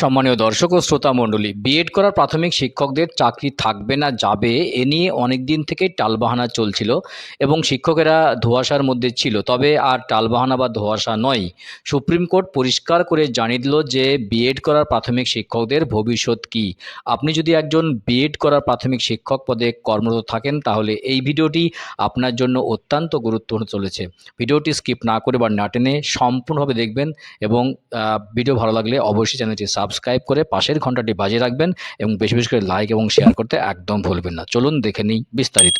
সম্মানীয় দর্শক ও শ্রোতা মণ্ডলী বিএড করার প্রাথমিক শিক্ষকদের চাকরি থাকবে না, যাবে, এ নিয়ে অনেক দিন থেকেই টালবাহানা চলছিল এবং শিক্ষকেরা ধোঁয়াশার মধ্যে ছিল। তবে আর টালবাহানা বা ধোঁয়াশা নয়। সুপ্রিম কোর্ট পরিষ্কার করে জানিয়ে দিল যে বিএড করার প্রাথমিক শিক্ষকদের ভবিষ্যৎ কি। আপনি যদি একজন বিএড করার প্রাথমিক শিক্ষক পদে কর্মরত থাকেন, তাহলে এই ভিডিওটি আপনার জন্য অত্যন্ত গুরুত্বপূর্ণ চলেছে। ভিডিওটি স্কিপ না করে বা না টেনে সম্পূর্ণভাবে দেখবেন এবং ভিডিও ভালো লাগলে অবশ্যই চ্যানেলটি সাবস্ক্রাইব করে পাশের ঘন্টাটি বাজিয়ে রাখবেন এবং বেশি বেশি করে লাইক এবং শেয়ার করতে একদম ভুলবেন না। চলুন দেখে নিই বিস্তারিত।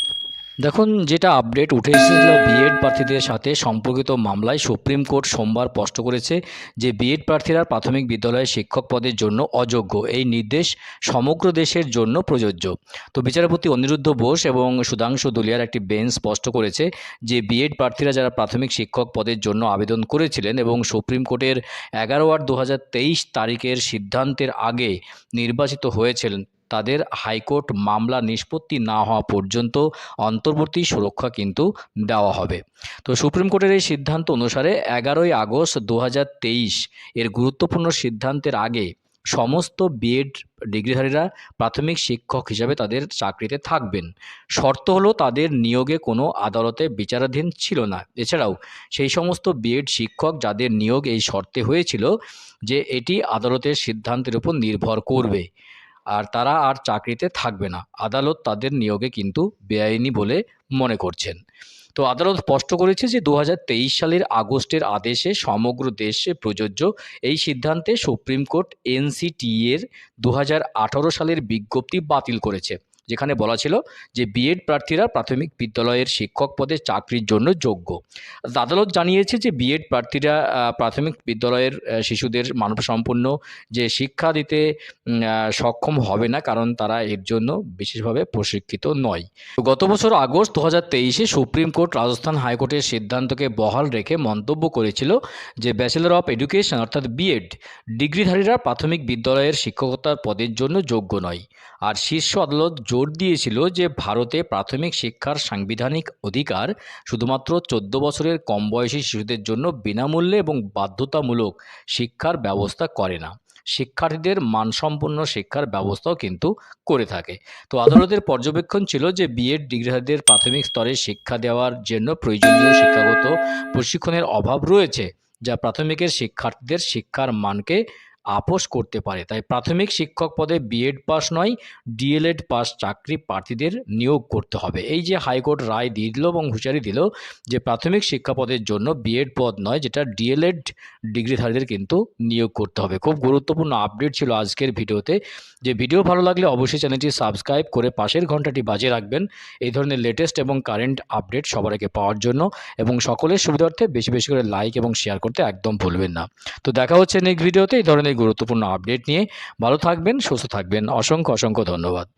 দেখুন, যেটা আপডেট উঠে এসেছিল বিএড প্রার্থীদের সাথে সম্পর্কিত মামলায় সুপ্রিম কোর্ট সোমবার স্পষ্ট করেছে যে বিএড প্রার্থীরা প্রাথমিক বিদ্যালয়ে শিক্ষক পদের জন্য অযোগ্য। এই নির্দেশ সমগ্র দেশের জন্য প্রযোজ্য। তো বিচারপতি অনিরুদ্ধ বোস এবং সুধাংশু দুলিয়ার একটি বেঞ্চ স্পষ্ট করেছে যে বিএড প্রার্থীরা যারা প্রাথমিক শিক্ষক পদের জন্য আবেদন করেছিলেন এবং সুপ্রিম কোর্টের এগারো আট দু তারিখের সিদ্ধান্তের আগে নির্বাচিত হয়েছিলেন তাদের হাইকোর্ট মামলা নিষ্পত্তি না হওয়া পর্যন্ত অন্তর্বর্তী সুরক্ষা কিন্তু দেওয়া হবে। তো সুপ্রিম কোর্টের এই সিদ্ধান্ত অনুসারে এগারোই আগস্ট দু হাজার তেইশ এর গুরুত্বপূর্ণ সিদ্ধান্তের আগে সমস্ত বিএড ডিগ্রিধারীরা প্রাথমিক শিক্ষক হিসাবে তাদের চাকরিতে থাকবেন। শর্ত হলো তাদের নিয়োগে কোনো আদালতে বিচারাধীন ছিল না। এছাড়াও সেই সমস্ত বিএড শিক্ষক যাদের নিয়োগ এই শর্তে হয়েছিল যে এটি আদালতের সিদ্ধান্তের উপর নির্ভর করবে। আর তারা আর চাকরিতে থাকবে না। আদালত তাদের নিয়োগে কিন্তু বেআইনি বলে মনে করছেন। তো আদালত স্পষ্ট করেছে যে দু হাজার তেইশ সালের আগস্টের আদেশে সমগ্র দেশে প্রযোজ্য এই সিদ্ধান্তে সুপ্রিম কোর্ট এনসিটি এর দু সালের বিজ্ঞপ্তি বাতিল করেছে। যেখানে বলা ছিল যে বিএড প্রার্থীরা প্রাথমিক বিদ্যালয়ের শিক্ষক পদে চাকরির জন্য যোগ্য। আদালত জানিয়েছে যে বিএড প্রার্থীরা প্রাথমিক বিদ্যালয়ের শিশুদের মানবসম্পন্ন যে শিক্ষা দিতে সক্ষম হবে না কারণ তারা এর জন্য বিশেষভাবে প্রশিক্ষিত নয়। গত বছর আগস্ট দু তেইশে সুপ্রিম কোর্ট রাজস্থান হাইকোর্টের সিদ্ধান্তকে বহাল রেখে মন্তব্য করেছিল যে ব্যাচেলর অফ এডুকেশন অর্থাৎ বিএড ডিগ্রিধারীরা প্রাথমিক বিদ্যালয়ের শিক্ষকতার পদের জন্য যোগ্য নয়। আর শীর্ষ আদালত জোর দিয়েছিল যে ভারতে প্রাথমিক শিক্ষার সাংবিধানিক অধিকার শুধুমাত্র চোদ্দ বছরের কম বয়সী শিশুদের জন্য বিনামূল্যে এবং বাধ্যতামূলক শিক্ষার ব্যবস্থা করে না। শিক্ষার্থীদের মানসম্পন্ন শিক্ষার ব্যবস্থাও কিন্তু করে থাকে। তো আদালতের পর্যবেক্ষণ ছিল যে বিএড ডিগ্রিধারীদের প্রাথমিক স্তরে শিক্ষা দেওয়ার জন্য প্রয়োজনীয় শিক্ষাগত প্রশিক্ষণের অভাব রয়েছে, যা প্রাথমিকের শিক্ষার্থীদের শিক্ষার মানকে আপোষ করতে পারে। তাই প্রাথমিক শিক্ষক পদে বিএড পাস নয় ডিএলএড পাস চাকরি প্রার্থীদের নিয়োগ করতে হবে। এই যে হাইকোর্ট রায় দিয়ে দিল এবং হুঁশিয়ারি দিল যে প্রাথমিক শিক্ষা পদের জন্য বিএড পদ নয়, যেটা ডিএলএড ডিগ্রিধারীদের কিন্তু নিয়োগ করতে হবে। খুব গুরুত্বপূর্ণ আপডেট ছিল আজকের ভিডিওতে। যে ভিডিও ভালো লাগলে অবশ্যই চ্যানেলটি সাবস্ক্রাইব করে পাশের ঘন্টাটি বাজিয়ে রাখবেন। এই ধরনের লেটেস্ট এবং কারেন্ট আপডেট সবার আগে পাওয়ার জন্য এবং সকলের সুবিধার্থে বেশি বেশি করে লাইক এবং শেয়ার করতে একদম ভুলবেন না। তো দেখা হচ্ছে নেক্সট ভিডিওতে এই ধরনের গুরুত্বপূর্ণ আপডেট নিয়ে ভালো থাকবেন সুস্থ থাকবেন। অসংখ্য অসংখ্য ধন্যবাদ।